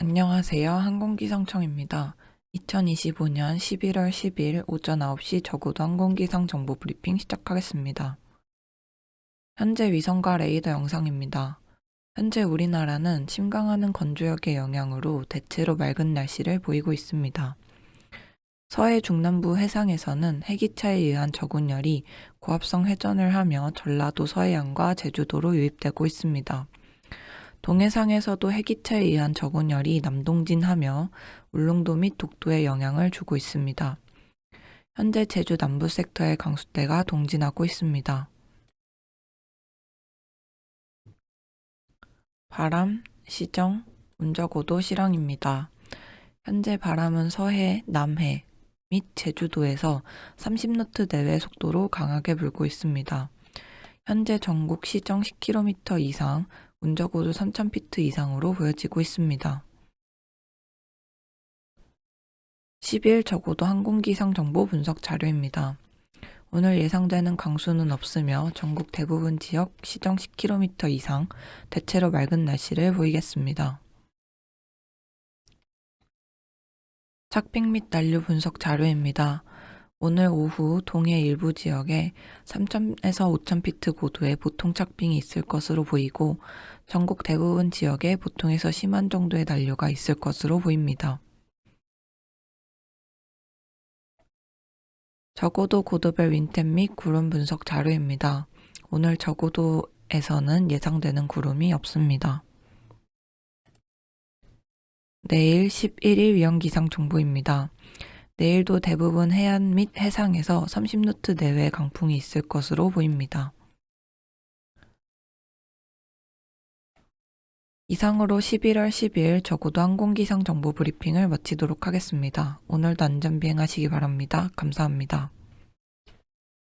안녕하세요. 항공기상청입니다. 2025년 11월 10일 오전 9시 저고도 항공기상 정보 브리핑 시작하겠습니다. 현재 위성과 레이더 영상입니다. 현재 우리나라는 침강하는 건조역의 영향으로 대체로 맑은 날씨를 보이고 있습니다. 서해 중남부 해상에서는 해기차에 의한 저군열이 고압성 회전을 하며 전라도 서해안과 제주도로 유입되고 있습니다. 동해상에서도 해기차에 의한 저군열이 남동진하며 울릉도 및 독도에 영향을 주고 있습니다. 현재 제주 남부 섹터의 강수대가 동진하고 있습니다. 바람, 시정, 운저고도 실황입니다. 현재 바람은 서해, 남해 및 제주도에서 30노트 내외 속도로 강하게 불고 있습니다. 현재 전국 시정 10km 이상, 운저고도 3,000피트 이상으로 보여지고 있습니다. 10일 저고도 항공기상 정보 분석 자료입니다. 오늘 예상되는 강수는 없으며 전국 대부분 지역 시정 10km 이상 대체로 맑은 날씨를 보이겠습니다. 착빙 및 난류 분석 자료입니다. 오늘 오후 동해 일부 지역에 3,000에서 5,000피트 고도의 보통 착빙이 있을 것으로 보이고 전국 대부분 지역에 보통에서 심한 정도의 난류가 있을 것으로 보입니다. 저고도 고도별 윈템 및 구름 분석 자료입니다. 오늘 저고도에서는 예상되는 구름이 없습니다. 내일 11일 위험기상 정보입니다. 내일도 대부분 해안 및 해상에서 30노트 내외 강풍이 있을 것으로 보입니다. 이상으로 11월 10일 저고도 항공기상 정보 브리핑을 마치도록 하겠습니다. 오늘도 안전비행하시기 바랍니다. 감사합니다.